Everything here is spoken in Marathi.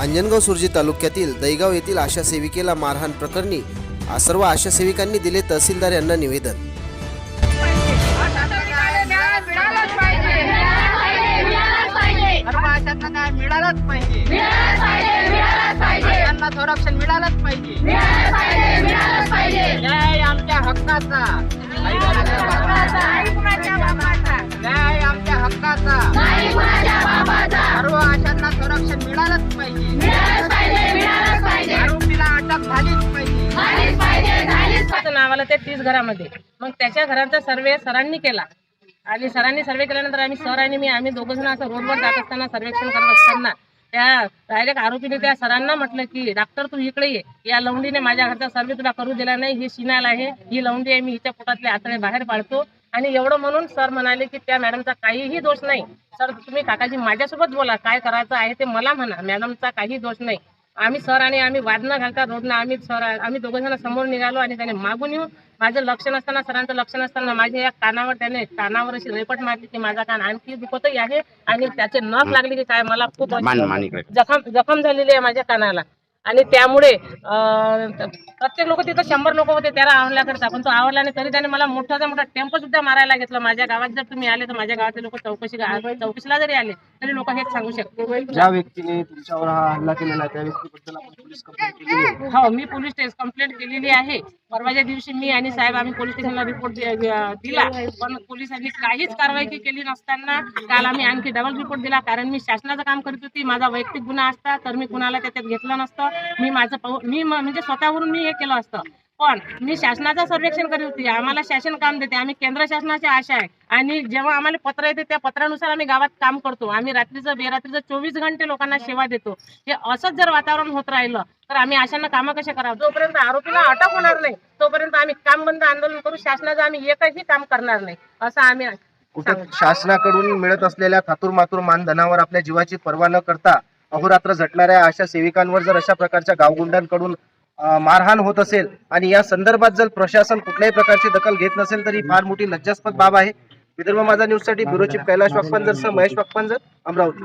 अंजनगाव सुरजी तालुक्यातील दैगाव येथील आशा सेविकेला मारहाण प्रकरणी सर्व आशा सेविकांनी दिले तहसीलदार यांना निवेदन. मिळालंच पाहिजे संरक्षण मिळालंच पाहिजे न्याय आमच्या हक्काचा. न्याय आमच्या आलं ते तीस घरामध्ये. मग त्याच्या घराचा सर्वे सरांनी केला. आणि सरांनी सर्वे केल्यानंतर आम्ही सर आणि मी आम्ही दोघं जण असं रोडवर जात असताना सर्वेक्षण करत असताना त्या डायरेक्ट आरोपीने त्या सरांना म्हटलं की डॉक्टर तू इकडे ये. या लवंडीने माझ्या घरचा सर्वे तुला करू दिला नाही. ही शिनाल आहे. ही लवंडी आहे. मी हिच्या पोटातले आतडे बाहेर पाडतो. आणि एवढं म्हणून सर म्हणाले की त्या मॅडमचा काहीही दोष नाही. सर तुम्ही काकाजी माझ्यासोबत बोला. काय करायचं आहे ते मला म्हणा. मॅडमचा काही दोष नाही. आम्ही सर आणि आम्ही वाद न घालता रोडनं आम्ही सर आम्ही दोघं जण समोर निघालो आणि त्याने मागून येऊन माझं लक्ष नसताना सरांचं लक्ष नसताना माझ्या या कानावर त्याने कानावर अशी रेपट मारली की माझा कान आणखी दुखतही आहे आणि त्याचे नख लागले की काय मला खूप जखम जखम झालेली आहे माझ्या कानाला. आणि त्यामुळे प्रत्येक लोक तिथं शंभर लोक होते त्याला आवडल्याकरता पण तो आवडला नाही तरी त्याने मला मोठाचा मोठा टेम्पो सुद्धा मारायला घेतला. माझ्या गावात जर तुम्ही आले तर माझ्या गावातले लोक चौकशी चौकशीला जरी आले तरी लोक हेच सांगू शकतो ज्या व्यक्तीने तुमच्यावर हा हल्ला केलेला आहे त्या व्यक्तीबद्दल आपण पोलीस कंप्लेंट केलेली आहे. हो मी पोलीस स्टेशन कंप्लेंट केलेली आहे. परवाच्या दिवशी मी आणि साहेब आम्ही पोलीस स्टेशनला रिपोर्ट दिला. पण पोलिसांनी काहीच कारवाई केली नसताना काल आम्ही आणखी डबल रिपोर्ट दिला. कारण मी शासनाचं काम करत होती. माझा वैयक्तिक गुन्हा असता तर मी कुणाला त्याच्यात घेतलं नसतं. मी माझं म- म्हणजे स्वतःवरून मी हे केलं असतं. पण मी शासनाचं सर्वेक्षण करीत होती. आम्हाला शासन काम देते. आम्ही केंद्र शासनाची आशा आहे. आणि जेव्हा आम्हाला पत्र येते त्या पत्रानुसार आम्ही गावात काम करतो. आम्ही रात्रीचं बेरात्रीचं चोवीस घंटे लोकांना सेवा देतो. हे असंच जर वातावरण होत राहिलं तर आम्ही अशांना कामं कसे करावं? जोपर्यंत आरोपीला अटक होणार नाही तोपर्यंत आम्ही काम बंद आंदोलन करू. शासनाचं आम्ही एकही काम करणार नाही असं आम्ही कुठं शासनाकडून मिळत असलेल्या थातूर मातूर मानधनावर आपल्या जीवाची पर्वा न करता अहोरात्र झटणाऱ्या अशा सेविकांवर जर अशा प्रकारच्या गावगुंडांकडून मारहाण होत असेल आणि या संदर्भात जर प्रशासन कुठल्याही प्रकारची दखल घेत नसेल तर ही फार मोठी लज्जास्पद बाब आहे. विदर्भ माझा न्यूजसाठी ब्युरो चीफ कैलाश वाकपांजर सह महेश वाकपांजर अमरावती.